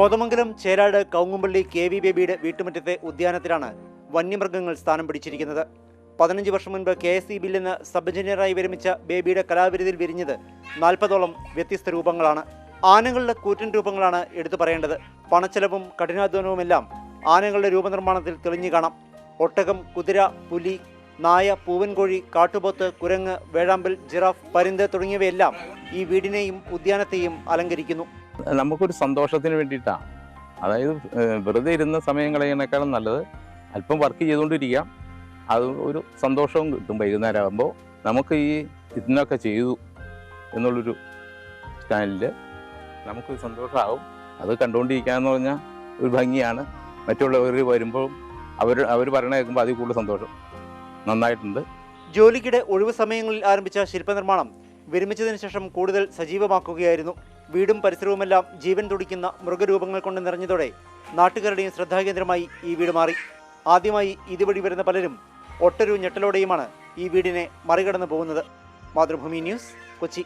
Kothamangalam ചേരാട് കൗങ്ങുംപള്ളി K V ബേബിയുടെ വീട്ടുമുറ്റത്തെ ഉദ്യാനത്തിലാണ് വന്യമൃഗങ്ങൾ സ്ഥാനം പിടിച്ചിരിക്കുന്നത്. പതിനഞ്ച് വർഷം മുൻപ് കെ എസ് ഇ ബിയിൽ നിന്ന് സബ് എഞ്ചിനീയറായി വിരമിച്ച ബേബിയുടെ കലാവിരുതിൽ വിരിഞ്ഞത് നാൽപ്പതോളം വ്യത്യസ്ത രൂപങ്ങളാണ്. ആനകളുടെ കൂറ്റൻ രൂപങ്ങളാണ് എടുത്തു പറയേണ്ടത്. പണച്ചെലവും കഠിനാധ്വാനവുമെല്ലാം ആനകളുടെ രൂപനിർമ്മാണത്തിൽ തെളിഞ്ഞു കാണാം. ഒട്ടകം കുതിര പുലി നായ പൂവൻകോഴി കാട്ടുപോത്ത് കുരങ്ങ് വേഴാമ്പൽ ജിറാഫ് പരുന്ത് തുടങ്ങിയവയെല്ലാം ഈ വീടിനെയും ഉദ്യാനത്തെയും അലങ്കരിക്കുന്നു. നമുക്കൊരു സന്തോഷത്തിന് വേണ്ടിയിട്ടാണ് അതായത് വെറുതെ ഇരുന്ന സമയം നല്ലത് അല്പം വർക്ക് ചെയ്തുകൊണ്ടിരിക്കാം. അത് ഒരു സന്തോഷവും കിട്ടും വൈകുന്നേരം ആകുമ്പോൾ നമുക്ക് ഈ ഇതിനൊക്കെ ചെയ്തു എന്നുള്ളൊരു ചാനലിൽ നമുക്ക് സന്തോഷമാവും. അത് കണ്ടുകൊണ്ടിരിക്കാന്ന് പറഞ്ഞാൽ ഒരു ഭംഗിയാണ്. മറ്റുള്ളവർ വരുമ്പോൾ അവർ അവർ പറയണ കേൾക്കുമ്പോൾ അതിൽ കൂടുതൽ സന്തോഷം നന്നായിട്ടുണ്ട്. ജോലിക്കിടെ ഒഴിവ് സമയങ്ങളിൽ ആരംഭിച്ച ശില്പനിർമ്മാണം വിരമിച്ചതിന് ശേഷം കൂടുതൽ സജീവമാക്കുകയായിരുന്നു. വീടും പരിസരവുമെല്ലാം ജീവൻ തുടിക്കുന്ന മൃഗരൂപങ്ങൾ കൊണ്ട് നിറഞ്ഞതോടെ നാട്ടുകാരുടെയും ശ്രദ്ധാകേന്ദ്രമായി ഈ വീട് മാറി. ആദ്യമായി ഇതുവഴി വരുന്ന പലരും ഒട്ടൊരു ഞെട്ടലോടെയുമാണ് ഈ വീടിനെ മറികടന്നു പോകുന്നത്. മാതൃഭൂമി ന്യൂസ് കൊച്ചി.